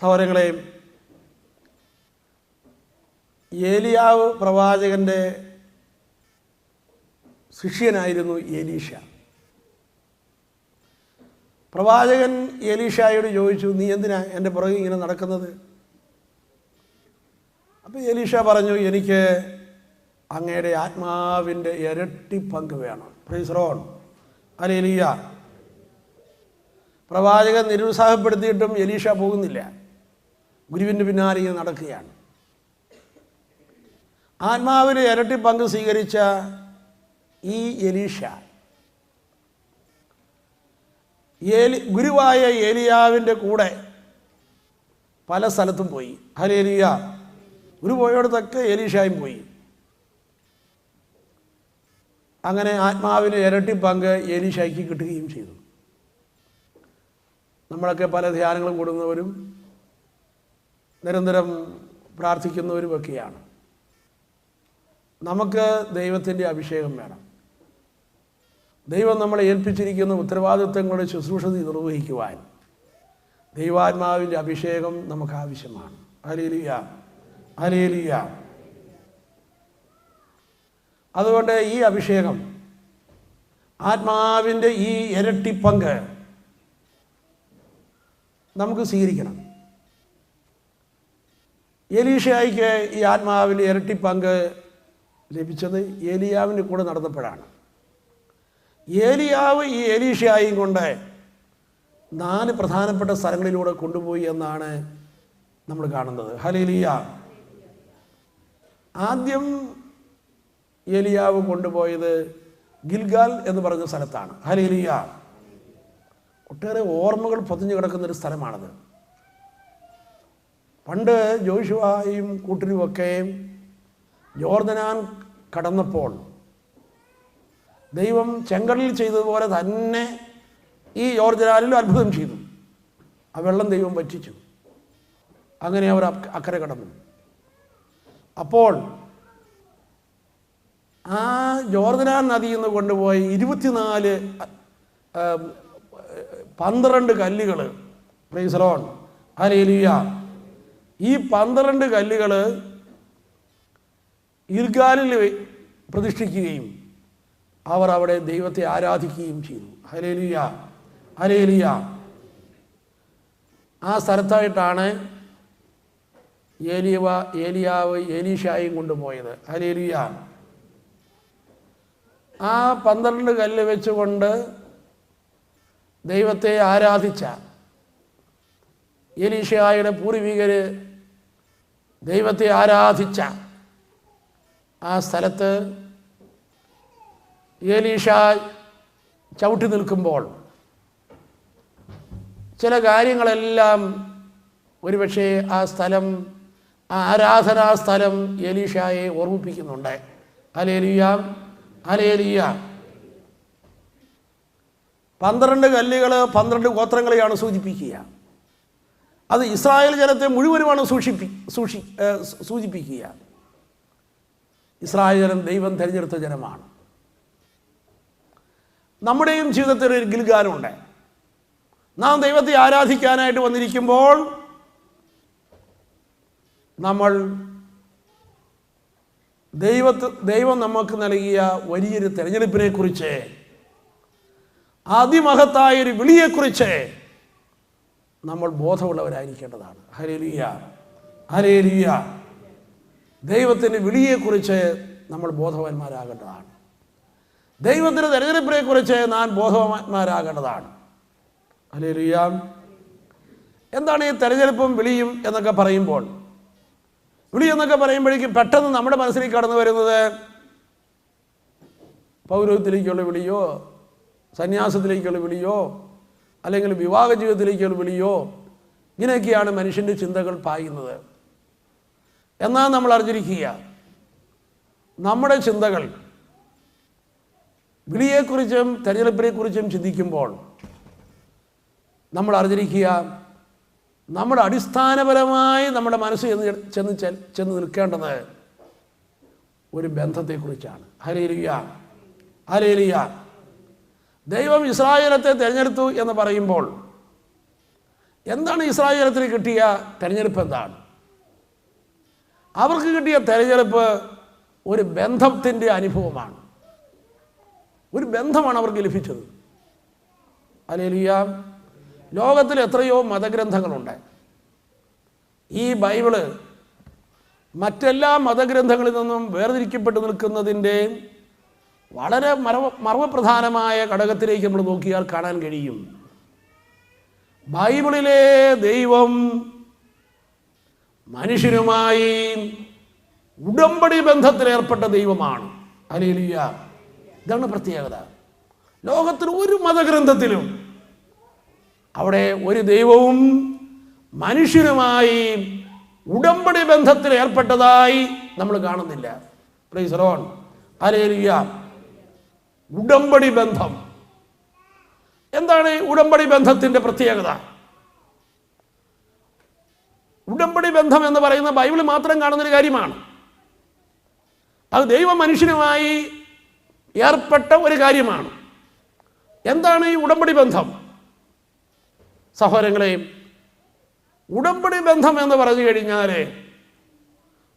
സഹോദരങ്ങളെ ഏലിയാവ് പ്രവാചകന്റെ ശിഷ്യനായിരുന്നു ഏലീഷ. പ്രവാചകൻ ഏലീഷായോട് ചോദിച്ചു നീ എന്തിനാ എന്റെ പുറകെ ഇങ്ങനെ നടക്കുന്നത്? അപ്പോൾ ഏലീഷ പറഞ്ഞു എനിക്ക് അങ്ങയുടെ ആത്മാവിന്റെ ഇരട്ടി പങ്ക് വേണം. പ്രൈസ്റോൺ അലേലിയ പ്രവാചകൻ നിരുത്സാഹപ്പെടുത്തിയിട്ടും എലീഷ പോകുന്നില്ല. ഗുരുവിന്റെ പിന്നാലെ നടക്കുകയാണ്. ആത്മാവിന് ഇരട്ടി പങ്ക് സ്വീകരിച്ച ഈ എലീഷ ഏലി ഗുരുവായ ഏലിയാവിന്റെ കൂടെ പല സ്ഥലത്തും പോയി. ഹലേലിയ ഗുരു പോയോടത്തൊക്കെ ഏലീഷായും പോയി. അങ്ങനെ ആത്മാവിന് ഇരട്ടി പങ്ക് എലീഷയ്ക്ക് കിട്ടുകയും ചെയ്തു. നമ്മളൊക്കെ പല ധ്യാനങ്ങളും കൂടുന്നവരും നിരന്തരം പ്രാർത്ഥിക്കുന്നവരുമൊക്കെയാണ്. നമുക്ക് ദൈവത്തിന്റെ അഭിഷേകം വേണം. ദൈവം നമ്മളെ ഏൽപ്പിച്ചിരിക്കുന്ന ഉത്തരവാദിത്വങ്ങളുടെ ശുശ്രൂഷ നിർവഹിക്കുവാൻ ദൈവാത്മാവിന്റെ അഭിഷേകം നമുക്ക് ആവശ്യമാണ് അലേലിയ അലേലിയ അതുകൊണ്ട് ഈ അഭിഷേകം ആത്മാവിന്റെ ഈ ഇരട്ടി പങ്ക് നമുക്ക് സ്വീകരിക്കണം. എലീഷായിക്ക് ഈ ആത്മാവിന്റെ ഇരട്ടി പങ്ക് ലഭിച്ചത് ഏലിയാവിന്റെ കൂടെ നടന്നപ്പോഴാണ്. ഏലിയാവ് ഈ എലീഷയായും കൊണ്ട് നാല് പ്രധാനപ്പെട്ട സ്ഥലങ്ങളിലൂടെ കൊണ്ടുപോയി എന്നാണ് നമ്മൾ കാണുന്നത്. ഹലേലിയ ആദ്യം ഏലിയാവ് കൊണ്ടുപോയത് ഗിൽഗാൽ എന്ന് പറഞ്ഞ സ്ഥലത്താണ്. ഹലേലിയ ഒട്ടേറെ ഓർമ്മകൾ പൊതിഞ്ഞു കിടക്കുന്ന ഒരു സ്ഥലമാണത്. പണ്ട് ജോഷുവായും കൂട്ടരുമൊക്കെ ജോർദനാൻ കടന്നപ്പോൾ ദൈവം ചെങ്കടലിൽ ചെയ്തതുപോലെ തന്നെ ഈ ജോർജനാലിൽ അത്ഭുതം ചെയ്തു. ആ വെള്ളം ദൈവം വറ്റിച്ചു. അങ്ങനെ അവർ അക്ക- അക്കരെ കടന്നു. അപ്പോൾ ആ ജോർദനാൻ നദിയിൽ നിന്ന് കൊണ്ടുപോയി ഇരുപത്തിനാല് പന്ത്രണ്ട് കല്ലുകൾ പ്രൈസറോൺ ഹലേലിയ ഈ പന്ത്രണ്ട് കല്ലുകൾ ഇർഗാലിൽ പ്രതിഷ്ഠിക്കുകയും അവർ അവിടെ ദൈവത്തെ ആരാധിക്കുകയും ചെയ്തു. ഹലേലിയ ഹലേലിയ ആ സ്ഥലത്തായിട്ടാണ് ഏലിയവ ഏലിയാവ് ഏലീഷായും കൊണ്ടുപോയത്. ഹലേലിയ ആ പന്ത്രണ്ട് കല്ല് വെച്ചുകൊണ്ട് ദൈവത്തെ ആരാധിച്ച എലീഷായുടെ പൂർവികര് ദൈവത്തെ ആരാധിച്ച ആ സ്ഥലത്ത് ഏലീഷ ചവിട്ടി നിൽക്കുമ്പോൾ ചില കാര്യങ്ങളെല്ലാം ഒരുപക്ഷെ ആ സ്ഥലം ആ ആരാധനാ സ്ഥലം എലീഷായെ ഓർമ്മിപ്പിക്കുന്നുണ്ട്. അലേലിയ അലേലിയ പന്ത്രണ്ട് കല്ലുകൾ പന്ത്രണ്ട് ഗോത്രങ്ങളെയാണ് സൂചിപ്പിക്കുക. അത് ഇസ്രായേൽ ജനത്തെ മുഴുവനുമാണ് സൂക്ഷിപ്പി സൂക്ഷി സൂചിപ്പിക്കുക. ഇസ്രായേൽ ജനം ദൈവം തിരഞ്ഞെടുത്ത ജനമാണ്. നമ്മുടെയും ജീവിതത്തിൽ ഒരു ഗിൽഗാനുണ്ട് നാം ദൈവത്തെ ആരാധിക്കാനായിട്ട് വന്നിരിക്കുമ്പോൾ നമ്മൾ ദൈവത്ത് ദൈവം നമുക്ക് നൽകിയ വലിയൊരു തെരഞ്ഞെടുപ്പിനെ കുറിച്ച് അതിമഹത്തായ ഒരു വിളിയെക്കുറിച്ച് നമ്മൾ ബോധമുള്ളവരായിരിക്കേണ്ടതാണ്. ഹരേലിയ ഹരേലിയ ദൈവത്തിന്റെ വിളിയെക്കുറിച്ച് നമ്മൾ ബോധവാന്മാരാകേണ്ടതാണ്. ദൈവത്തിന്റെ തെരഞ്ഞെടുപ്പിനെക്കുറിച്ച് നാം ബോധവാന്മാരാകേണ്ടതാണ്. ഹരേലിയ എന്താണ് ഈ തെരഞ്ഞെടുപ്പും വിളിയും എന്നൊക്കെ പറയുമ്പോൾ? വിളി എന്നൊക്കെ പറയുമ്പോഴേക്കും പെട്ടെന്ന് നമ്മുടെ മനസ്സിലേക്ക് കടന്നു വരുന്നത് പൗരത്വത്തിലേക്കുള്ള വിളിയോ സന്യാസത്തിലേക്കുള്ള വിളിയോ അല്ലെങ്കിൽ വിവാഹ ജീവിതത്തിലേക്കുള്ള വിളിയോ ഇങ്ങനെയൊക്കെയാണ് മനുഷ്യന്റെ ചിന്തകൾ പായുന്നത്. എന്നാൽ നമ്മൾ അറിഞ്ഞിരിക്കുക നമ്മുടെ ചിന്തകൾ വിളിയെക്കുറിച്ചും തെരഞ്ഞെടുപ്പിനെക്കുറിച്ചും ചിന്തിക്കുമ്പോൾ നമ്മൾ അറിഞ്ഞിരിക്കുക നമ്മുടെ അടിസ്ഥാനപരമായി നമ്മുടെ മനസ്സ് ചെന്ന് ചെന്ന് ചെന്ന് നിൽക്കേണ്ടത് ഒരു ബന്ധത്തെക്കുറിച്ചാണ്. ഹരേലിയ ഹലേലിയ ദൈവം ഇസ്രായേലത്തെ തിരഞ്ഞെടുത്തു എന്ന് പറയുമ്പോൾ എന്താണ് ഇസ്രായേലത്തിന് കിട്ടിയ തിരഞ്ഞെടുപ്പ് എന്താണ്? അവർക്ക് കിട്ടിയ തിരഞ്ഞെടുപ്പ് ഒരു ബന്ധത്തിന്റെ അനുഭവമാണ്. ഒരു ബന്ധമാണ് അവർക്ക് ലഭിച്ചത്. അലേലിയ ലോകത്തിൽ എത്രയോ മതഗ്രന്ഥങ്ങളുണ്ട്. ഈ ബൈബിൾ മറ്റെല്ലാ മതഗ്രന്ഥങ്ങളിൽ നിന്നും വേർതിരിക്കപ്പെട്ട് നിൽക്കുന്നതിന്റെ വളരെ മർവ മർമ്മപ്രധാനമായ ഘടകത്തിലേക്ക് നമ്മൾ നോക്കിയാൽ കാണാൻ കഴിയും. ബൈബിളിലെ ദൈവം മനുഷ്യനുമായി ഉടമ്പടി ബന്ധത്തിൽ ഏർപ്പെട്ട ദൈവമാണ്. അലിയ ഇതാണ് പ്രത്യേകത. ലോകത്തിൽ ഒരു മതഗ്രന്ഥത്തിലും അവിടെ ഒരു ദൈവവും മനുഷ്യനുമായി ഉടമ്പടി ബന്ധത്തിൽ ഏർപ്പെട്ടതായി നമ്മൾ കാണുന്നില്ല. പ്ലീസ് റോൺ അലേലിയ ഉടമ്പടി ബന്ധം. എന്താണ് ഉടമ്പടി ബന്ധത്തിന്റെ പ്രത്യേകത? ഉടമ്പടി ബന്ധം എന്ന് പറയുന്ന ബൈബിൾ മാത്രം കാണുന്നൊരു കാര്യമാണ്. അത് ദൈവ മനുഷ്യനുമായി ഏർപ്പെട്ട ഒരു കാര്യമാണ്. എന്താണ് ഈ ഉടമ്പടി ബന്ധം? സഹോദരങ്ങളെ ഉടമ്പടി ബന്ധം എന്ന് പറഞ്ഞു കഴിഞ്ഞാൽ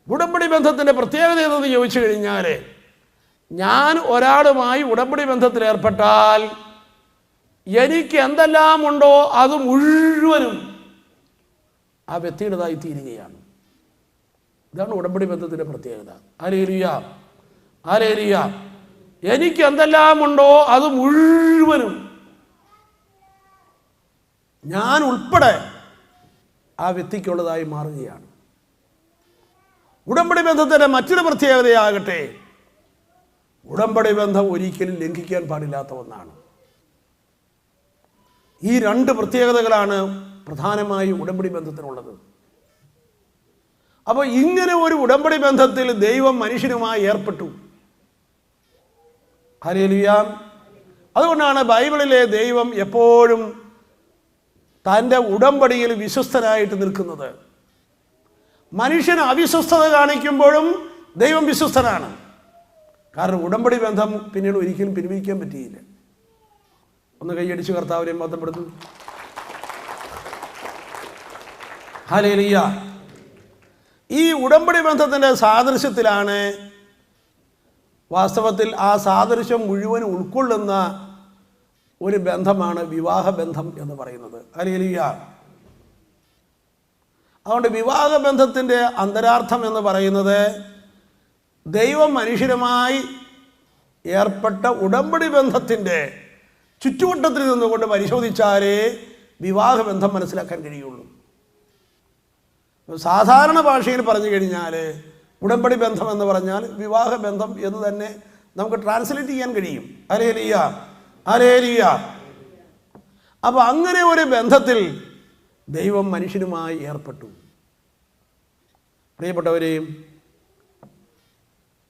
ഉടമ്പടി ബന്ധത്തിന്റെ പ്രത്യേകത എന്തെന്ന് ചോദിച്ചു കഴിഞ്ഞാൽ ഞാൻ ഒരാളുമായി ഉടമ്പടി ബന്ധത്തിൽ ഏർപ്പെട്ടാൽ എനിക്ക് എന്തെല്ലാം ഉണ്ടോ അത് മുഴുവനും ആ വ്യക്തിയുടേതായി തീരുകയാണ്. ഇതാണ് ഉടമ്പടി ബന്ധത്തിന്റെ പ്രത്യേകത. ആരേലിയ ആരേലിയ എനിക്ക് എന്തെല്ലാം ഉണ്ടോ അത് മുഴുവനും ഞാൻ ഉൾപ്പെടെ ആ വ്യക്തിക്കുള്ളതായി മാറുകയാണ്. ഉടമ്പടി ബന്ധത്തിന്റെ മറ്റൊരു പ്രത്യേകതയാകട്ടെ ഉടമ്പടി ബന്ധം ഒരിക്കലും ലംഘിക്കാൻ പാടില്ലാത്ത ഒന്നാണ്. ഈ രണ്ട് പ്രത്യേകതകളാണ് പ്രധാനമായും ഉടമ്പടി ബന്ധത്തിനുള്ളത്. അപ്പോൾ ഇങ്ങനെ ഒരു ഉടമ്പടി ബന്ധത്തിൽ ദൈവം മനുഷ്യനുമായി ഏർപ്പെട്ടു. ഹരേലിയ അതുകൊണ്ടാണ് ബൈബിളിലെ ദൈവം എപ്പോഴും തന്റെ ഉടമ്പടിയിൽ വിശ്വസ്തനായിട്ട് നിൽക്കുന്നത്. മനുഷ്യൻ അവിശ്വസ്തത കാണിക്കുമ്പോഴും ദൈവം വിശ്വസ്തനാണ്. കാരണം ഉടമ്പടി ബന്ധം പിന്നീട് ഒരിക്കലും പിൻവലിക്കാൻ പറ്റിയില്ല. ഒന്ന് കൈയടിച്ച് കർത്താവിനെ ബന്ധപ്പെടുത്തു ഹലേലിയ ഈ ഉടമ്പടി ബന്ധത്തിന്റെ സാദൃശ്യത്തിലാണ് വാസ്തവത്തിൽ ആ സാദൃശ്യം മുഴുവൻ ഉൾക്കൊള്ളുന്ന ഒരു ബന്ധമാണ് വിവാഹ ബന്ധം എന്ന് പറയുന്നത്. ഹലേലിയ അതുകൊണ്ട് വിവാഹ ബന്ധത്തിന്റെ അന്തരാർത്ഥം എന്ന് പറയുന്നത് ദൈവം മനുഷ്യരുമായി ഏർപ്പെട്ട ഉടമ്പടി ബന്ധത്തിന്റെ ചുറ്റുവട്ടത്തിൽ നിന്നുകൊണ്ട് പരിശോധിച്ചാലേ വിവാഹ ബന്ധം മനസ്സിലാക്കാൻ കഴിയുള്ളൂ. സാധാരണ ഭാഷയിൽ പറഞ്ഞു കഴിഞ്ഞാൽ ഉടമ്പടി ബന്ധം എന്ന് പറഞ്ഞാൽ വിവാഹ ബന്ധം എന്ന് തന്നെ നമുക്ക് ട്രാൻസ്ലേറ്റ് ചെയ്യാൻ കഴിയും. അരേലിയ അരേലിയ അപ്പോൾ അങ്ങനെ ഒരു ബന്ധത്തിൽ ദൈവം മനുഷ്യനുമായി ഏർപ്പെട്ടു. പ്രിയപ്പെട്ടവരെയും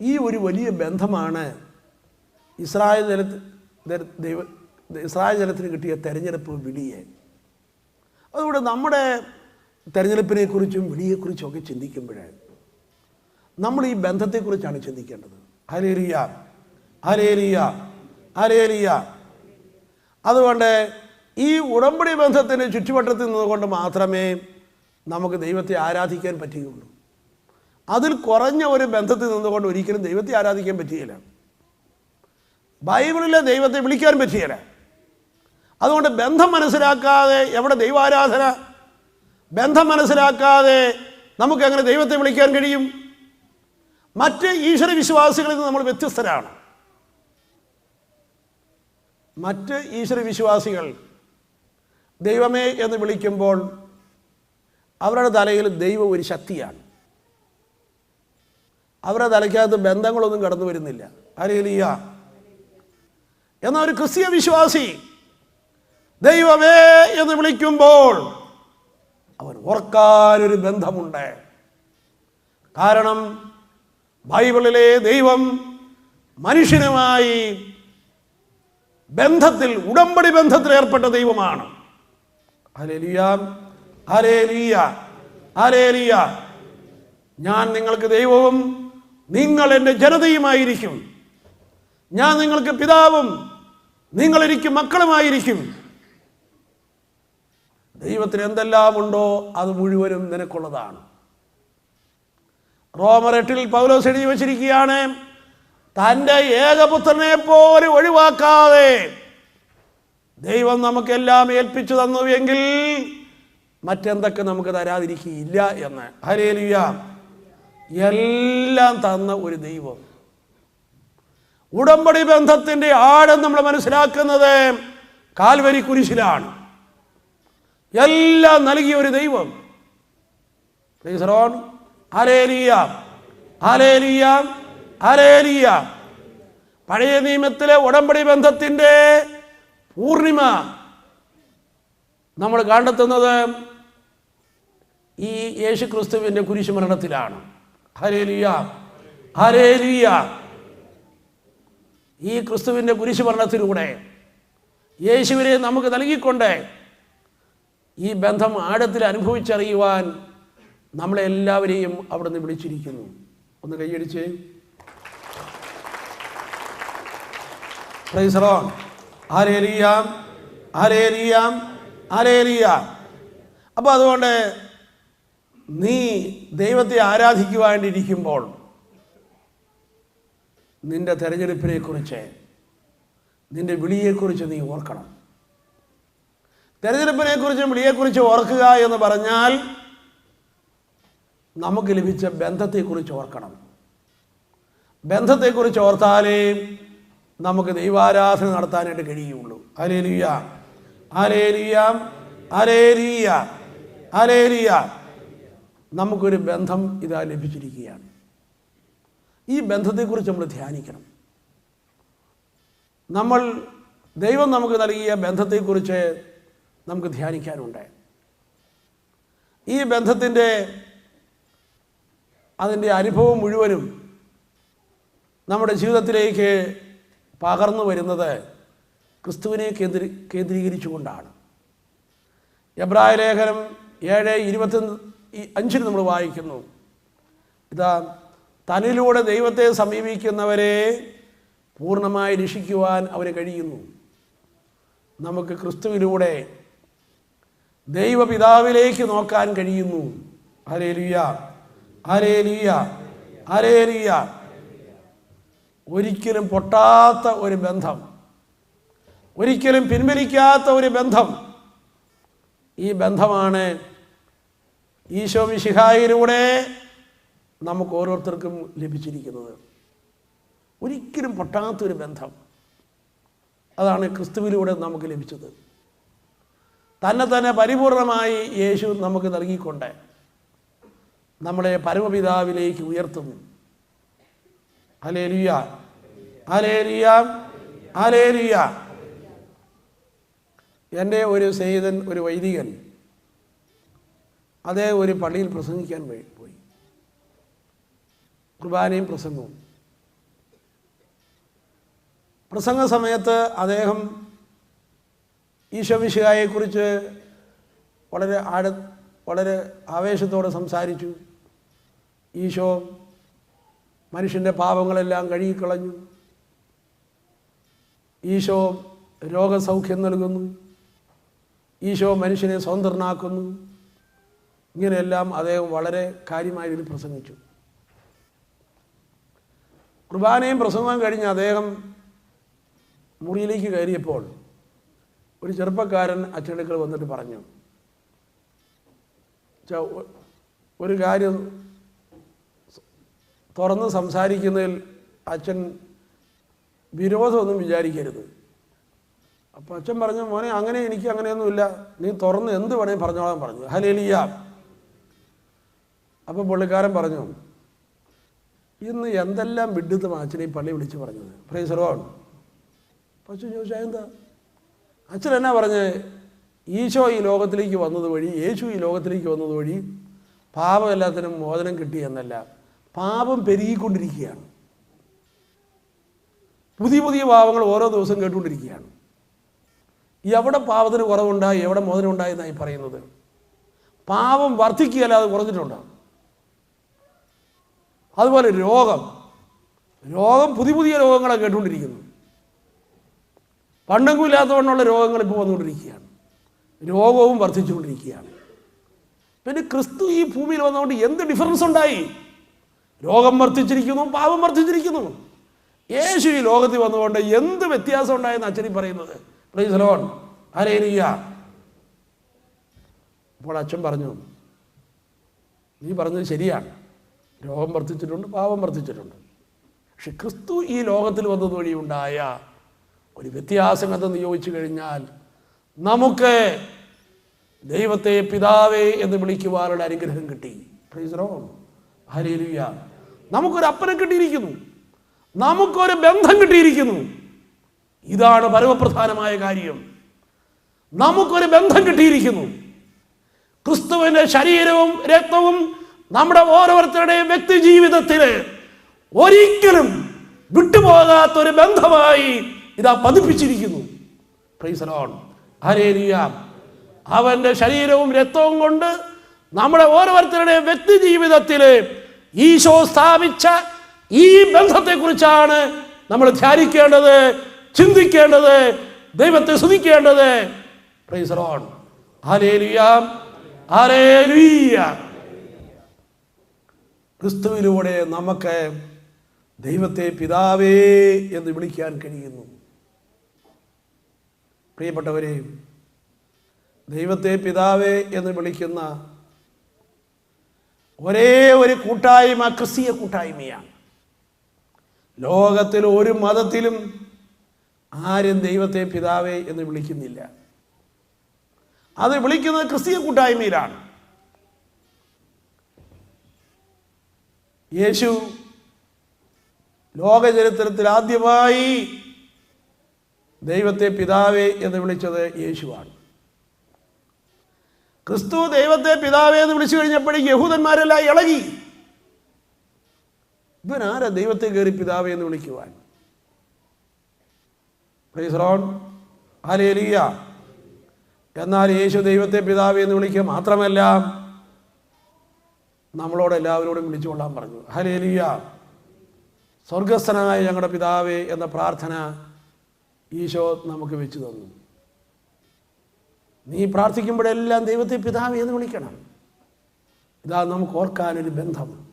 ഈ ഒരു വലിയ ബന്ധമാണ് ഇസ്രായേൽ ജനത്തിന് ദൈവ ഇസ്രായേൽ ജനത്തിന് കിട്ടിയ തെരഞ്ഞെടുപ്പ് വിളിയെ. അതുകൊണ്ട് നമ്മുടെ തെരഞ്ഞെടുപ്പിനെക്കുറിച്ചും വിളിയെക്കുറിച്ചും ഒക്കെ ചിന്തിക്കുമ്പോൾ നമ്മൾ ഈ ബന്ധത്തെക്കുറിച്ചാണ് ചിന്തിക്കേണ്ടത്. ഹലേലിയ ഹലേലിയ ഹലേലിയ അതുകൊണ്ട് ഈ ഉടമ്പടി ബന്ധത്തിന്റെ ചുറ്റുവട്ടത്തിൽ നിന്നുകൊണ്ട് മാത്രമേ നമുക്ക് ദൈവത്തെ ആരാധിക്കാൻ പറ്റുകയുള്ളൂ. അതിൽ കുറഞ്ഞ ഒരു ബന്ധത്തിൽ നിന്നുകൊണ്ട് ഒരിക്കലും ദൈവത്തെ ആരാധിക്കാൻ പറ്റുകയില്ല. ബൈബിളിലെ ദൈവത്തെ വിളിക്കാൻ പറ്റുകയില്ല. അതുകൊണ്ട് ബന്ധം മനസ്സിലാക്കാതെ എവിടെ ദൈവാരാധന? ബന്ധം മനസ്സിലാക്കാതെ നമുക്ക് എങ്ങനെ ദൈവത്തെ വിളിക്കാൻ കഴിയും? മറ്റ് ഈശ്വര വിശ്വാസികളിൽ നിന്ന് നമ്മൾ വ്യത്യസ്തരാണ്. മറ്റ് ഈശ്വര വിശ്വാസികൾ ദൈവമേ എന്ന് വിളിക്കുമ്പോൾ അവരുടെ തലയിൽ ദൈവം ഒരു ശക്തിയാണ്. അവരുടെ തലയ്ക്കകത്ത് ബന്ധങ്ങളൊന്നും കടന്നു വരുന്നില്ല. അരേലിയ എന്നാൽ ഒരു ക്രിസ്തീയ വിശ്വാസി ദൈവമേ എന്ന് വിളിക്കുമ്പോൾ അവൻ ഓർക്കാനൊരു ബന്ധമുണ്ട്. കാരണം ബൈബിളിലെ ദൈവം മനുഷ്യനുമായി ബന്ധത്തിൽ ഉടമ്പടി ബന്ധത്തിൽ ഏർപ്പെട്ട ദൈവമാണ്. ഞാൻ നിങ്ങൾക്ക് ദൈവവും നിങ്ങൾ എന്റെ ജനതയുമായിരിക്കും. ഞാൻ നിങ്ങൾക്ക് പിതാവും നിങ്ങൾ എനിക്ക് മക്കളുമായിരിക്കും. ദൈവത്തിന് എന്തെല്ലാം ഉണ്ടോ അത് മുഴുവനും നിനക്കുള്ളതാണ്. റോമർ എട്ടിൽ പൗലോസ് എഴുതി വച്ചിരിക്കുകയാണ് തന്റെ ഏകപുത്രനെ പോലെ ഒഴിവാക്കാതെ ദൈവം നമുക്കെല്ലാം ഏൽപ്പിച്ചു തന്നു എങ്കിൽ മറ്റെന്തൊക്കെ നമുക്ക് തരാതിരിക്കുകയില്ല എന്ന്. ഹരേലിയ എല്ലാം തന്ന ഒരു ദൈവം. ഉടമ്പടി ബന്ധത്തിന്റെ ആഴം നമ്മൾ മനസ്സിലാക്കുന്നത് കാൽവരി കുരിശിലാണ്. എല്ലാം നൽകിയ ഒരു ദൈവം. പഴയ നിയമത്തിലെ ഉടമ്പടി ബന്ധത്തിന്റെ പൂർണിമ നമ്മൾ കണ്ടെത്തുന്നത് ഈ യേശു ക്രിസ്തുവിന്റെ കുരിശുമരണത്തിലാണ്. ഈ ക്രിസ്തുവിന്റെ കുരിശുമരണത്തിലൂടെ യേശുവിനെ നമുക്ക് നൽകിക്കൊണ്ട് ഈ ബന്ധം ആഴത്തിൽ അനുഭവിച്ചറിയുവാൻ നമ്മളെ എല്ലാവരെയും അവിടുന്ന് വിളിച്ചിരിക്കുന്നു. ഒന്ന് കൈയടിച്ച് ആരേലിയാം അപ്പോൾ അതുകൊണ്ട് നീ ദൈവത്തെ ആരാധിക്കുവാണ്ടിരിക്കുമ്പോൾ നിന്റെ തെരഞ്ഞെടുപ്പിനെക്കുറിച്ച് നിന്റെ വിളിയെക്കുറിച്ച് നീ ഓർക്കണം. തെരഞ്ഞെടുപ്പിനെക്കുറിച്ചും വിളിയെക്കുറിച്ച് ഓർക്കുക എന്ന് പറഞ്ഞാൽ നമുക്ക് ലഭിച്ച ബന്ധത്തെക്കുറിച്ച് ഓർക്കണം. ബന്ധത്തെക്കുറിച്ച് ഓർത്താലേ നമുക്ക് ദൈവാരാധന നടത്താനായിട്ട് കഴിയുള്ളൂ അലേലിയ അലേലിയ അലേലിയ അലേലിയ നമുക്കൊരു ബന്ധം ഇതാ ലഭിച്ചിരിക്കുകയാണ്. ഈ ബന്ധത്തെക്കുറിച്ച് നമ്മൾ ധ്യാനിക്കണം. നമ്മൾ ദൈവം നമുക്ക് നൽകിയ ബന്ധത്തെക്കുറിച്ച് നമുക്ക് ധ്യാനിക്കാനുണ്ട്. ഈ ബന്ധത്തിന്റെ അതിന്റെ അനുഭവം മുഴുവനും നമ്മുടെ ജീവിതത്തിലേക്ക് പകർന്നു വരുന്നത് ക്രിസ്തുവിനെ കേന്ദ്രീ കേന്ദ്രീകരിച്ചുകൊണ്ടാണ്. എബ്രായ ലേഖനം ഏഴ് ഇരുപത്തി അഞ്ചിന് നമ്മൾ വായിക്കുന്നു. ഇതാ തനിലൂടെ ദൈവത്തെ സമീപിക്കുന്നവരെ പൂർണമായി രക്ഷിക്കുവാൻ അവന് കഴിയുന്നു. നമുക്ക് ക്രിസ്തുവിലൂടെ ദൈവപിതാവിലേക്ക് നോക്കാൻ കഴിയുന്നു. ഹരേലിയ ഹരേലിയ ഹരേലിയ ഒരിക്കലും പൊട്ടാത്ത ഒരു ബന്ധം ഒരിക്കലും പിൻവലിക്കാത്ത ഒരു ബന്ധം ഈ ബന്ധമാണ് ഈശോ മിശിഹായിലൂടെ നമുക്ക് ഓരോരുത്തർക്കും ലഭിച്ചിരിക്കുന്നത്. ഒരിക്കലും പൊട്ടാത്തൊരു ബന്ധം അതാണ് ക്രിസ്തുവിലൂടെ നമുക്ക് ലഭിച്ചത്. തന്നെ തന്നെ പരിപൂർണമായി യേശു നമുക്ക് നൽകിക്കൊണ്ട് നമ്മളെ പരമപിതാവിലേക്ക് ഉയർത്തുന്നു അലേലിയ അലേലിയ അലേലിയ എന്റെ ഒരു സ്നേഹിതൻ ഒരു വൈദികൻ അതേ ഒരു പള്ളിയിൽ പ്രസംഗിക്കാൻ പോയി. കുർബാനയും പ്രസംഗവും. പ്രസംഗ സമയത്ത് അദ്ദേഹം ഈശോമിശിഹായെക്കുറിച്ച് വളരെ ആഴ വളരെ ആവേശത്തോടെ സംസാരിച്ചു. ഈശോ മനുഷ്യന്റെ പാപങ്ങളെല്ലാം കഴുകിക്കളഞ്ഞു. ഈശോ രോഗസൗഖ്യം നൽകുന്നു. ഈശോ മനുഷ്യനെ സ്വതന്ത്രനാക്കുന്നു. ഇങ്ങനെയെല്ലാം അദ്ദേഹം വളരെ കാര്യമായി ഇതിൽ പ്രസംഗിച്ചു. കുർബാനയും പ്രസംഗവും കഴിഞ്ഞ് അദ്ദേഹം മുറിയിലേക്ക് കയറിയപ്പോൾ ഒരു ചെറുപ്പക്കാരൻ അച്ഛനടുക്കൾ വന്നിട്ട് പറഞ്ഞു ഒരു കാര്യം തുറന്ന് സംസാരിക്കുന്നതിൽ അച്ഛൻ വിരോധമൊന്നും വിചാരിക്കരുത്. അപ്പം അച്ഛൻ പറഞ്ഞു മോനെ അങ്ങനെ എനിക്ക് അങ്ങനെയൊന്നുമില്ല. നീ തുറന്ന് എന്ത് വേണേൽ പറഞ്ഞോളാൻ പറഞ്ഞു. ഹലേലിയ അപ്പോൾ പുള്ളിക്കാരൻ പറഞ്ഞു ഇന്ന് എന്തെല്ലാം വിഡ്ഢിത്തം അച്ഛനെ ഈ പള്ളി വിളിച്ച് പറഞ്ഞത്? പ്രൈസ് സർവാണ് അച്ഛൻ ചോദിച്ചാൽ എന്താ അച്ഛൻ എന്നാ പറഞ്ഞ് ഈശോ ഈ ലോകത്തിലേക്ക് വന്നത് വഴി യേശു ഈ ലോകത്തിലേക്ക് വന്നത് വഴി പാപം എല്ലാത്തിനും മോചനം കിട്ടി എന്നല്ല പാപം പെരുകിക്കൊണ്ടിരിക്കുകയാണ്. പുതിയ പുതിയ പാപങ്ങൾ ഓരോ ദിവസം കേട്ടുകൊണ്ടിരിക്കുകയാണ്. എവിടെ പാപത്തിന് കുറവുണ്ടായി എവിടെ മോചനം ഉണ്ടായി എന്നായി പറയുന്നത്? പാപം വർദ്ധിക്കുകയല്ലാതെ കുറഞ്ഞിട്ടുണ്ടോ? അതുപോലെ രോഗം. രോഗം പുതിയ പുതിയ രോഗങ്ങളെ കേട്ടുകൊണ്ടിരിക്കുന്നു. പണ്ടെങ്കിലും ഇല്ലാത്തവണ്ണമുള്ള രോഗങ്ങൾ ഇപ്പോൾ വന്നുകൊണ്ടിരിക്കുകയാണ്. രോഗവും വർദ്ധിച്ചുകൊണ്ടിരിക്കുകയാണ്. പിന്നെ ക്രിസ്തു ഈ ഭൂമിയിൽ വന്നതുകൊണ്ട് എന്ത് ഡിഫറൻസ് ഉണ്ടായി? രോഗം വർദ്ധിച്ചിരിക്കുന്നു പാപം വർദ്ധിച്ചിരിക്കുന്നു. യേശു ഈ ലോകത്തിൽ വന്നുകൊണ്ട് എന്ത് വ്യത്യാസം ഉണ്ടായെന്ന് അച്ഛനി പറയുന്നത്? പ്ലീസ് ലോൺ അരേലിയ അപ്പോൾ അച്ഛൻ പറഞ്ഞു നീ പറഞ്ഞത് ശരിയാണ്. രോഗം വർദ്ധിച്ചിട്ടുണ്ട് പാപം വർദ്ധിച്ചിട്ടുണ്ട്. പക്ഷെ ക്രിസ്തു ഈ ലോകത്തിൽ വന്നത് വഴി ഉണ്ടായ ഒരു വ്യത്യാസം എന്തെന്ന് ചോദിച്ചു കഴിഞ്ഞാൽ നമുക്ക് ദൈവത്തെ പിതാവേ എന്ന് വിളിക്കുവാനുള്ള അനുഗ്രഹം കിട്ടി. നമുക്കൊരു അപ്പനെ കിട്ടിയിരിക്കുന്നു. നമുക്കൊരു ബന്ധം കിട്ടിയിരിക്കുന്നു. ഇതാണ് പരമപ്രധാനമായ കാര്യം. നമുക്കൊരു ബന്ധം കിട്ടിയിരിക്കുന്നു. ക്രിസ്തുവിന്റെ ശരീരവും രക്തവും നമ്മുടെ ഓരോരുത്തരുടെയും വ്യക്തി ജീവിതത്തിൽ ഒരിക്കലും വിട്ടുപോകാത്ത ഒരു ബന്ധമായി ഇതാ പതിപ്പിച്ചിരിക്കുന്നു. അവന്റെ ശരീരവും രക്തവും കൊണ്ട് നമ്മുടെ ഓരോരുത്തരുടെയും വ്യക്തി ജീവിതത്തിൽ ഈശോ സ്ഥാപിച്ച ഈ ബന്ധത്തെക്കുറിച്ചാണ് നമ്മൾ ധ്യാനിക്കേണ്ടത് ചിന്തിക്കേണ്ടത് ദൈവത്തെ സ്തുതിക്കേണ്ടത്. പ്രൈസലോൺ ഹരേലിയ ഹരേലിയ ക്രിസ്തുവിലൂടെ നമുക്ക് ദൈവത്തെ പിതാവേ എന്ന് വിളിക്കാൻ കഴിയുന്നു. പ്രിയപ്പെട്ടവരെ ദൈവത്തെ പിതാവേ എന്ന് വിളിക്കുന്ന ഒരേ ഒരു കൂട്ടായ്മ ക്രിസ്തീയ കൂട്ടായ്മയാണ്. ലോകത്തിൽ ഒരു മതത്തിലും ആരും ദൈവത്തെ പിതാവേ എന്ന് വിളിക്കുന്നില്ല. അത് വിളിക്കുന്നത് ക്രിസ്തീയ കൂട്ടായ്മയിലാണ്. യേശു ലോക ചരിത്രത്തിൽ ആദ്യമായി ദൈവത്തെ പിതാവേ എന്ന് വിളിച്ചത് യേശുവാണ്. ക്രിസ്തു ദൈവത്തെ പിതാവേ എന്ന് വിളിച്ചു കഴിഞ്ഞപ്പോഴും യഹൂദന്മാരെല്ലാം ഇളകി. ഇവനാരാ ദൈവത്തെ കയറി പിതാവേ എന്ന് വിളിക്കുവാൻ? എന്നാൽ യേശു ദൈവത്തെ പിതാവേ എന്ന് വിളിക്കുക മാത്രമല്ല നമ്മളോട് എല്ലാവരോടും വിളിച്ചുകൊള്ളാൻ പറഞ്ഞു. ഹലേലിയ സ്വർഗസ്ഥനായ ഞങ്ങളുടെ പിതാവേ എന്ന പ്രാർത്ഥന ഈശോ നമുക്ക് വെച്ചു തന്നു. നീ പ്രാർത്ഥിക്കുമ്പോഴെല്ലാം ദൈവത്തെ പിതാവ് എന്ന് വിളിക്കണം. ഇതാ നമുക്ക് ഓർക്കാനൊരു ബന്ധം.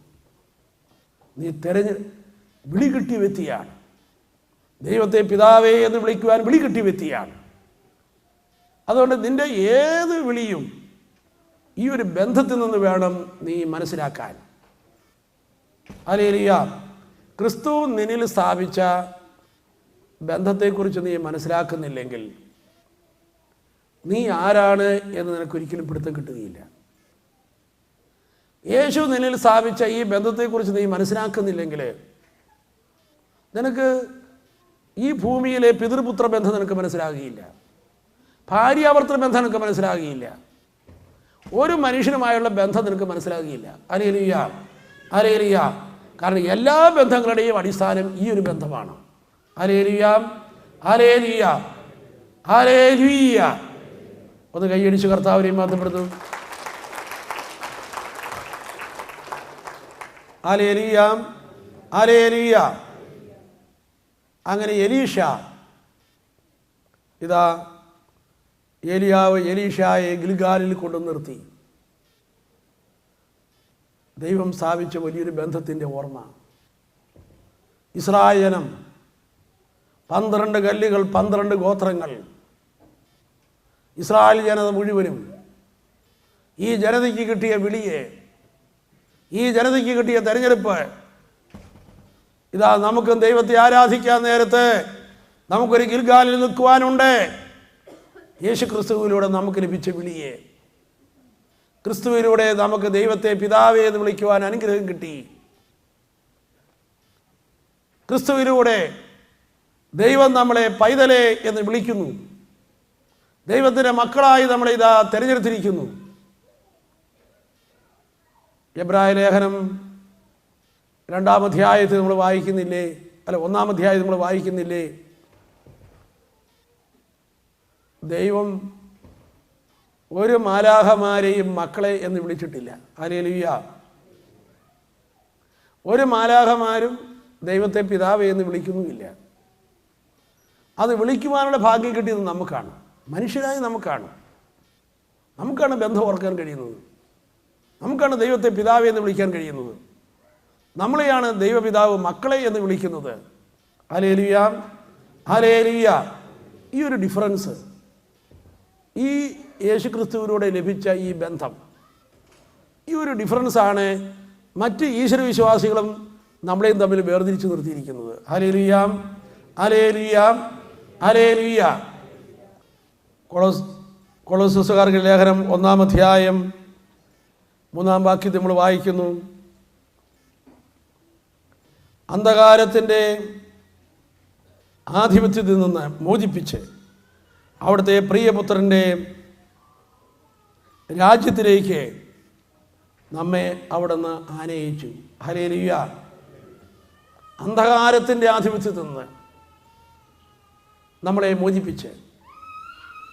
നീ തെരഞ്ഞ് വിളി കിട്ടിയ വ്യക്തിയാണ് ദൈവത്തെ പിതാവേ എന്ന് വിളിക്കുവാൻ വിളി കിട്ടിയ വ്യക്തിയാണ് അതുകൊണ്ട് നിന്റെ ഏത് വിളിയും ഈ ഒരു ബന്ധത്തിൽ നിന്ന് വേണം നീ മനസ്സിലാക്കാൻ. അലേലിയ ക്രിസ്തു നിന്നിൽ സ്ഥാപിച്ച ബന്ധത്തെക്കുറിച്ച് നീ മനസ്സിലാക്കുന്നില്ലെങ്കിൽ നീ ആരാണ് എന്ന് നിനക്കൊരിക്കലും പിടുത്തം കിട്ടുകയില്ല. യേശു നിന്നിൽ സ്ഥാപിച്ച ഈ ബന്ധത്തെക്കുറിച്ച് നീ മനസ്സിലാക്കുന്നില്ലെങ്കിൽ നിനക്ക് ഈ ഭൂമിയിലെ പിതൃപുത്ര ബന്ധം നിനക്ക് മനസ്സിലാകുകയില്ല. ഭാര്യാവർത്തന ബന്ധം നിനക്ക് മനസ്സിലാകുകയില്ല. ഒരു മനുഷ്യനുമായുള്ള ബന്ധം നിനക്ക് മനസ്സിലാകുകയില്ല. അലേലിയ അലേലിയ. കാരണം എല്ലാ ബന്ധങ്ങളുടെയും അടിസ്ഥാനം ഈ ഒരു ബന്ധമാണ്. അലേലിയ അലേലിയ അലേലിയ. ഒന്ന് കൈയടിച്ച് കർത്താവിനെയും മാറ്റപ്പെടുന്നു അലേലിയ അലേലിയ. അങ്ങനെ എലീഷ ഇതാ ഏലിയാവ് എലീഷായെ ഗിൽഗാലിൽ കൊണ്ടു നിർത്തി. ദൈവം സ്ഥാപിച്ച വലിയൊരു ബന്ധത്തിന്റെ ഓർമ്മ. ഇസ്രായേലം പന്ത്രണ്ട് കല്ലുകൾ പന്ത്രണ്ട് ഗോത്രങ്ങൾ. ഇസ്രായേൽ ജനത മുഴുവനും ഈ ജനതയ്ക്ക് കിട്ടിയ വിളിയെ ഈ ജനതയ്ക്ക് കിട്ടിയ തെരഞ്ഞെടുപ്പ് ഇതാ നമുക്കും ദൈവത്തെ ആരാധിക്കാൻ നേരത്ത് നമുക്കൊരു ഗിൽഗാലിൽ നിൽക്കുവാനുണ്ട്. യേശു ക്രിസ്തുവിലൂടെ നമുക്ക് ലഭിച്ച വിളിയെ. ക്രിസ്തുവിലൂടെ നമുക്ക് ദൈവത്തെ പിതാവേ എന്ന് വിളിക്കുവാൻ അനുഗ്രഹം കിട്ടി. ക്രിസ്തുവിലൂടെ ദൈവം നമ്മളെ പൈതലേ എന്ന് വിളിക്കുന്നു. ദൈവത്തിന്റെ മക്കളായി നമ്മളെ ഇതാ തിരഞ്ഞെടുത്തിരിക്കുന്നു. എബ്രായ ലേഖനം രണ്ടാം അധ്യായത്തിൽ നമ്മൾ വായിക്കുന്നില്ലേ? അല്ല ഒന്നാം അധ്യായത്തിൽ നമ്മൾ വായിക്കുന്നില്ലേ? ദൈവം ഒരു മാലാഹമാരെയും മക്കളെ എന്ന് വിളിച്ചിട്ടില്ല. അലേലിയ ഒരു മാലാഹമാരും ദൈവത്തെ പിതാവ് എന്ന് വിളിക്കുന്നുമില്ല. അത് വിളിക്കുവാനുള്ള ഭാഗ്യം കിട്ടിയത് നമുക്കാണ്. മനുഷ്യരായി നമുക്കാണ്. നമുക്കാണ് ബന്ധം ഓർക്കാൻ കഴിയുന്നത്. നമുക്കാണ് ദൈവത്തെ പിതാവ് എന്ന് വിളിക്കാൻ കഴിയുന്നത്. നമ്മളെയാണ് ദൈവപിതാവ് മക്കളെ എന്ന് വിളിക്കുന്നത്. അലേലിയ അലേലിയ ഈ ഒരു ഡിഫറൻസ് ഈ യേശുക്രിസ്തുവിലൂടെ ലഭിച്ച ഈ ബന്ധം ഈ ഒരു ഡിഫറൻസാണ് മറ്റ് ഈശ്വര വിശ്വാസികളും നമ്മളെയും തമ്മിൽ വേർതിരിച്ച് നിർത്തിയിരിക്കുന്നത്. ഹലേലിയാം അലേലിയാം അലേലിയ കൊളോസ് കൊളോസുസുകാർക്ക് ലേഖനം ഒന്നാം അധ്യായം മൂന്നാം വാക്യം നമ്മൾ വായിക്കുന്നു. അന്ധകാരത്തിന്റെ ആധിപത്യത്തിൽ നിന്ന് മോചിപ്പിച്ച് അവിടുത്തെ പ്രിയപുത്രന്റെ രാജ്യത്തിലേക്ക് നമ്മെ അവിടുന്ന് ആനയിച്ചു. ഹലേലിയ അന്ധകാരത്തിന്റെ ആധിപത്യത്തിൽ നിന്ന് നമ്മളെ മോചിപ്പിച്ച്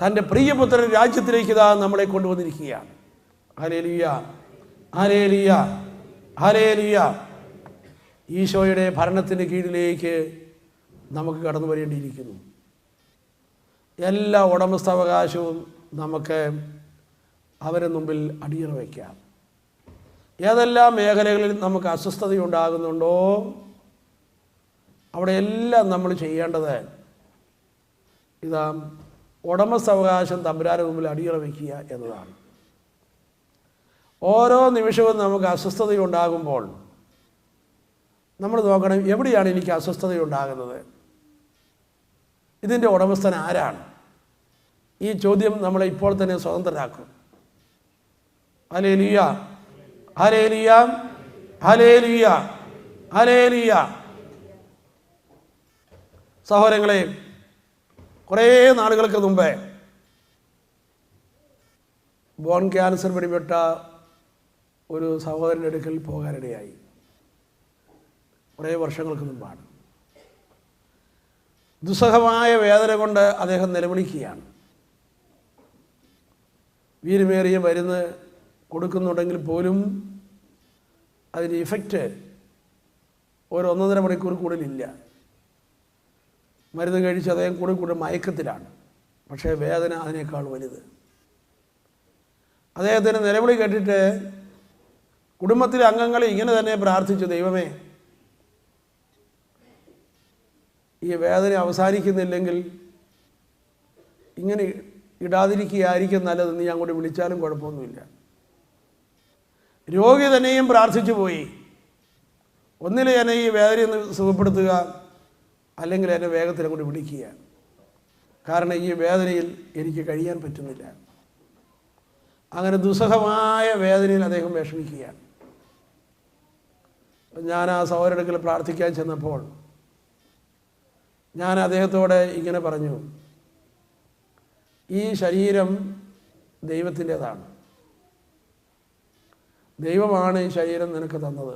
തന്റെ പ്രിയപുത്രൻ രാജ്യത്തിലേക്ക് ഇതാ നമ്മളെ കൊണ്ടുവന്നിരിക്കുകയാണ്. ഹലേലിയ ഹലേലിയ ഹലേലിയ ഈശോയുടെ ഭരണത്തിന്റെ കീഴിലേക്ക് നമുക്ക് കടന്നു വരേണ്ടിയിരിക്കുന്നു എല്ലാ ഉടമസ്ഥാവകാശവും നമുക്ക് അവരെ മുമ്പിൽ അടിയറ വയ്ക്കാം. ഏതെല്ലാം മേഖലകളിൽ നമുക്ക് അസ്വസ്ഥതയുണ്ടാകുന്നുണ്ടോ അവിടെയെല്ലാം നമ്മൾ ചെയ്യേണ്ടത് ഇതാ ഉടമസ്ഥാവകാശം തമ്പുരാന് മുമ്പിൽ അടിയറ വയ്ക്കുക എന്നതാണ്. ഓരോ നിമിഷവും നമുക്ക് അസ്വസ്ഥതയുണ്ടാകുമ്പോൾ നമ്മൾ നോക്കണം എവിടെയാണ് എനിക്ക് അസ്വസ്ഥതയുണ്ടാകുന്നത്. ഇതിന്റെ ഉടമസ്ഥൻ ആരാണ്? ഈ ചോദ്യം നമ്മളെ ഇപ്പോൾ തന്നെ സ്വതന്ത്രരാക്കും. ഹലേലിയ ഹലേലിയ ഹലേലിയ ഹലേലിയ സഹോദരങ്ങളെ കുറേ നാളുകൾക്ക് മുമ്പേ ബോൺ ക്യാൻസർ പിടിപെട്ട ഒരു സഹോദരന്റെ അടുക്കൽ പോകാനിടയായി. കുറേ വർഷങ്ങൾക്ക് മുമ്പാണ്. ദുസ്സഹമായ വേദന കൊണ്ട് അദ്ദേഹം നിലവിളിക്കുകയാണ്. വീരുമേറിയ മരുന്ന് കൊടുക്കുന്നുണ്ടെങ്കിൽ പോലും അതിന് ഇഫക്റ്റ് ഒരു ഒന്നൊന്നര മണിക്കൂർ കൂടുതലില്ല മരുന്ന് കഴിച്ച് അദ്ദേഹം കൂടെ കൂടുതൽ മയക്കത്തിലാണ്. പക്ഷേ വേദന അതിനേക്കാൾ വലുത്. അദ്ദേഹത്തിന് നിലവിളി കേട്ടിട്ട് കുടുംബത്തിലെ അംഗങ്ങളെ ഇങ്ങനെ തന്നെ പ്രാർത്ഥിച്ചു ദൈവമേ ഈ വേദന അവസാനിക്കുന്നില്ലെങ്കിൽ ഇങ്ങനെ ഇടാതിരിക്കുകയായിരിക്കും നല്ലതെന്ന് ഞാൻ അങ്ങോട്ട് വിളിച്ചാലും കുഴപ്പമൊന്നുമില്ല. രോഗി തന്നെയും പ്രാർത്ഥിച്ചു പോയി. ഒന്നിലെ എന്നെ ഈ വേദന ഒന്ന് സുഖപ്പെടുത്തുക അല്ലെങ്കിൽ എന്നെ വേഗത്തിൽ അങ്ങോട്ട് വിളിക്കുക. കാരണം ഈ വേദനയിൽ എനിക്ക് കഴിയാൻ പറ്റുന്നില്ല. അങ്ങനെ ദുസ്സഹമായ വേദനയിൽ അദ്ദേഹം വിഷമിക്കുകയാണ്. ഞാൻ ആ സൗരടുക്കൽ പ്രാർത്ഥിക്കാൻ ചെന്നപ്പോൾ ഞാൻ അദ്ദേഹത്തോട് ഇങ്ങനെ പറഞ്ഞു ഈ ശരീരം ദൈവത്തിന്റെതാണ്. ദൈവമാണ് ഈ ശരീരം നിനക്ക് തന്നത്.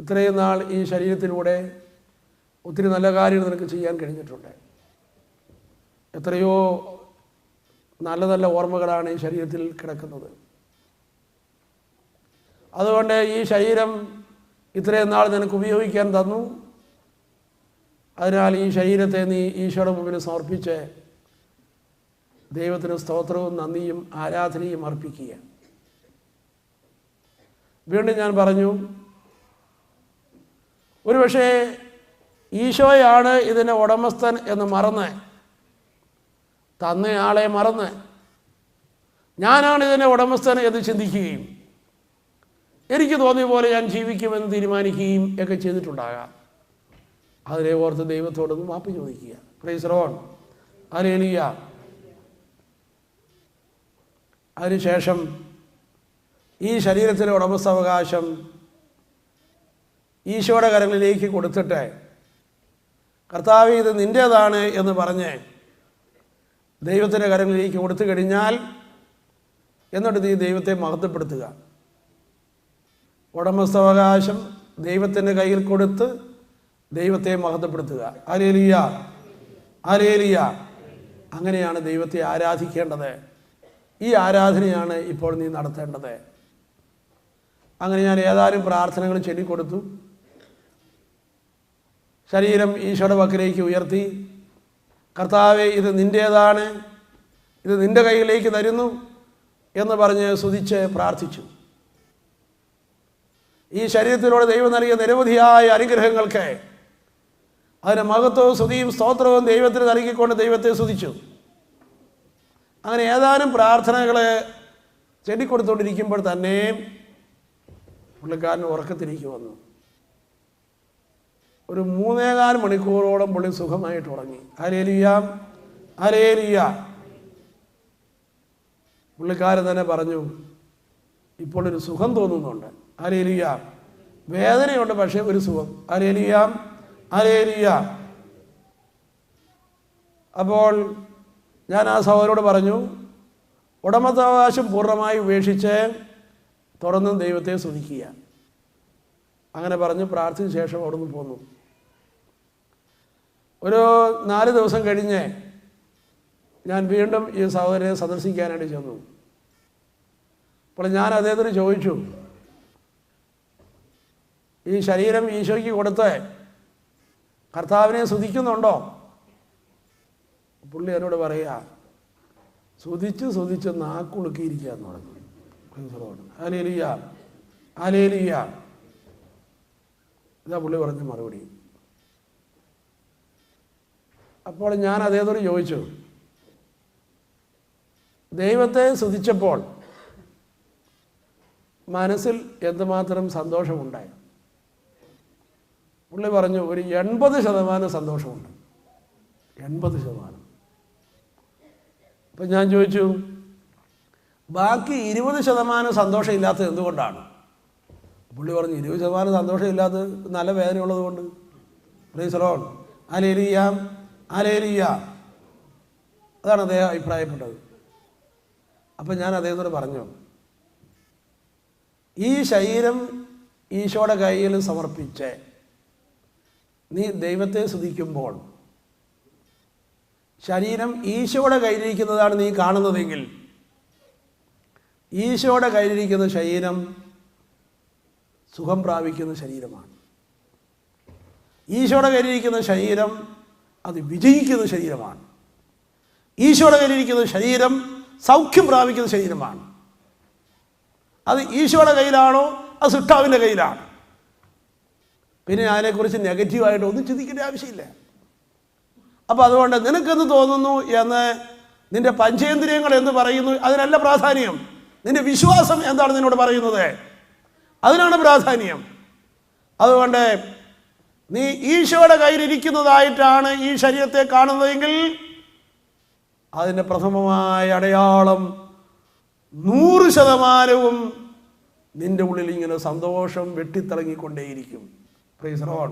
ഇത്രയും നാൾ ഈ ശരീരത്തിലൂടെ ഒത്തിരി നല്ല കാര്യങ്ങൾ നിനക്ക് ചെയ്യാൻ കഴിഞ്ഞിട്ടുണ്ട്. എത്രയോ നല്ല നല്ല ഓർമ്മകളാണ് ഈ ശരീരത്തിൽ കിടക്കുന്നത്. അതുകൊണ്ട് ഈ ശരീരം ഇത്രയും നാൾ നിനക്ക് ഉപയോഗിക്കാൻ തന്നു. അതിനാൽ ഈ ശരീരത്തെ നീ ഈശോയുടെ മുമ്പിൽ സമർപ്പിച്ച് ദൈവത്തിന് സ്തോത്രവും നന്ദിയും ആരാധനയും അർപ്പിക്കുക. വീണ്ടും ഞാൻ പറഞ്ഞു ഒരുപക്ഷേ ഈശോയാണ് ഇതിന്റെ ഉടമസ്ഥൻ എന്ന് മറന്ന് തന്നയാളെ മറന്ന് ഞാനാണ് ഇതിന്റെ ഉടമസ്ഥൻ എന്ന് ചിന്തിക്കുകയും എനിക്ക് തോന്നിയ പോലെ ഞാൻ ജീവിക്കുമെന്ന് തീരുമാനിക്കുകയും ഒക്കെ ചെയ്തിട്ടുണ്ടാകാം. അതിനെ ഓർത്ത് ദൈവത്തോടൊന്ന് മാപ്പ് ചോദിക്കുക. പ്രൈസ് റോൺ അലേലിയ അതിനുശേഷം ഈ ശരീരത്തിലെ ഉടമസ്ഥാവകാശം ഈശോയുടെ കരങ്ങളിലേക്ക് കൊടുത്തിട്ട് കർത്താവ് ഇത് നിന്റേതാണ് എന്ന് പറഞ്ഞ് ദൈവത്തിന്റെ കരങ്ങളിലേക്ക് കൊടുത്തു കഴിഞ്ഞാൽ എന്നിട്ട് നീ ദൈവത്തെ മഹത്വപ്പെടുത്തുക. ഉടമസ്ഥാവകാശം ദൈവത്തിന്റെ കയ്യിൽ കൊടുത്ത് ദൈവത്തെ മഹത്വപ്പെടുത്തുക. ആരേലിയ ആരേലിയ അങ്ങനെയാണ് ദൈവത്തെ ആരാധിക്കേണ്ടത്. ഈ ആരാധനയാണ് ഇപ്പോൾ നീ നടത്തേണ്ടത്. അങ്ങനെ ഞാൻ ഏതാനും പ്രാർത്ഥനകൾ ചൊല്ലിക്കൊടുത്തു. ശരീരം ഈശോയുടെ വക്കിലേക്ക് ഉയർത്തി. കർത്താവെ ഇത് നിന്റേതാണ് ഇത് നിന്റെ കയ്യിലേക്ക് തരുന്നു എന്ന് പറഞ്ഞ് സ്തുതിച്ച് പ്രാർത്ഥിച്ചു. ഈ ശരീരത്തിലൂടെ ദൈവം നൽകിയ നിരവധിയായ അനുഗ്രഹങ്ങൾക്ക് അതിന് മഹത്വവും സ്തുതിയും സ്തോത്രവും ദൈവത്തിന് നൽകിക്കൊണ്ട് ദൈവത്തെ സ്തുതിച്ചു. അങ്ങനെ ഏതാനും പ്രാർത്ഥനകൾ ചെല്ലിക്കൊടുത്തോണ്ടിരിക്കുമ്പോൾ തന്നെ പുള്ളിക്കാരൻ ഉറക്കത്തിലേക്ക് വന്നു. ഒരു മൂന്നേകാൽ മണിക്കൂറോളം പുള്ളി സുഖമായിട്ട് ഉറങ്ങി. അലേലിയാം അലേലിയ പുള്ളിക്കാരൻ തന്നെ പറഞ്ഞു ഇപ്പോൾ ഒരു സുഖം തോന്നുന്നുണ്ട്. അലേലിയ വേദനയുണ്ട് പക്ഷേ ഒരു സുഖം. അലേലിയാം അലേലിയ. അപ്പോൾ ഞാൻ ആ സഹോദരോട് പറഞ്ഞു ഉടമത്താവകാശം പൂർണമായി ഉപേക്ഷിച്ച് തുറന്നും ദൈവത്തെ സ്തുതിക്കുക. അങ്ങനെ പറഞ്ഞ് പ്രാർത്ഥിച്ച ശേഷം അവിടുന്ന് പോന്നു. ഒരു നാല് ദിവസം കഴിഞ്ഞ് ഞാൻ വീണ്ടും ഈ സഹോദരനെ സന്ദർശിക്കാനായിട്ട് ചെന്നു. അപ്പോൾ ഞാൻ അദ്ദേഹത്തിന് ചോദിച്ചു ഈ ശരീരം ഈശോയ്ക്ക് കൊടുത്ത് കർത്താവിനെ സ്തുതിക്കുന്നുണ്ടോ? പുള്ളി എന്നോട് പറയുക സ്തുതിച്ച് സ്തുതിച്ച് നാക്കുളുക്കിയിരിക്കുക എന്ന് പറഞ്ഞു. അലേലിയ അലേലിയ ഇതാ പുള്ളി പറഞ്ഞ മറുപടി. അപ്പോൾ ഞാൻ അദ്ദേഹത്തോട് ചോദിച്ചു ദൈവത്തെ സ്തുതിച്ചപ്പോൾ മനസ്സിൽ എന്തുമാത്രം സന്തോഷമുണ്ടായി? പുള്ളി പറഞ്ഞു ഒരു എൺപത് ശതമാനം സന്തോഷമുണ്ട്. എൺപത് ശതമാനം. അപ്പം ഞാൻ ചോദിച്ചു ബാക്കി ഇരുപത് ശതമാനം സന്തോഷമില്ലാത്തത് എന്തുകൊണ്ടാണ്? പുള്ളി പറഞ്ഞു ഇരുപത് ശതമാനം സന്തോഷമില്ലാത്തത് നല്ല വേദനയുള്ളത് കൊണ്ട്. പ്രീസലോൺ അലേലിയാം അലേലിയ അതാണ് അദ്ദേഹം അഭിപ്രായപ്പെട്ടത്. അപ്പം ഞാൻ അദ്ദേഹത്തോട് പറഞ്ഞു ഈ ശരീരം ഈശോയുടെ കയ്യിൽ സമർപ്പിച്ച്. നീ ദൈവത്തെ സ്തുതിക്കുമ്പോൾ ശരീരം ഈശോയുടെ കയ്യിലിരിക്കുന്നതാണ് നീ കാണുന്നതെങ്കിൽ ഈശോയുടെ കയ്യിലിരിക്കുന്ന ശരീരം സുഖം പ്രാപിക്കുന്ന ശരീരമാണ്. ഈശോയുടെ കയ്യിലിരിക്കുന്ന ശരീരം അത് വിജയിക്കുന്ന ശരീരമാണ്. ഈശോയുടെ കയ്യിലിരിക്കുന്ന ശരീരം സൗഖ്യം പ്രാപിക്കുന്ന ശരീരമാണ്. അത് ഈശോയുടെ കയ്യിലാണോ? അത് സിട്ടാവിന്റെ കയ്യിലാണ്. പിന്നെ അതിനെക്കുറിച്ച് നെഗറ്റീവായിട്ട് ഒന്നും ചിന്തിക്കേണ്ട ആവശ്യമില്ല. അപ്പോൾ അതുകൊണ്ട് നിനക്കെന്ത് തോന്നുന്നു എന്ന് നിന്റെ പഞ്ചേന്ദ്രിയങ്ങൾ എന്ന് പറയുന്നു? അതിനല്ല പ്രാധാന്യം. നിന്റെ വിശ്വാസം എന്താണ് നിന്നോട് പറയുന്നത്? അതിനാണ് പ്രാധാന്യം. അതുകൊണ്ട് നീ ഈശോയുടെ കയ്യിലിരിക്കുന്നതായിട്ടാണ് ഈ ശരീരത്തെ കാണുന്നതെങ്കിൽ അതിന്റെ പ്രഥമമായ അടയാളം നൂറ് ശതമാനവും നിന്റെ ഉള്ളിൽ ഇങ്ങനെ സന്തോഷം വെട്ടിത്തിളങ്ങിക്കൊണ്ടേയിരിക്കും. Price Ron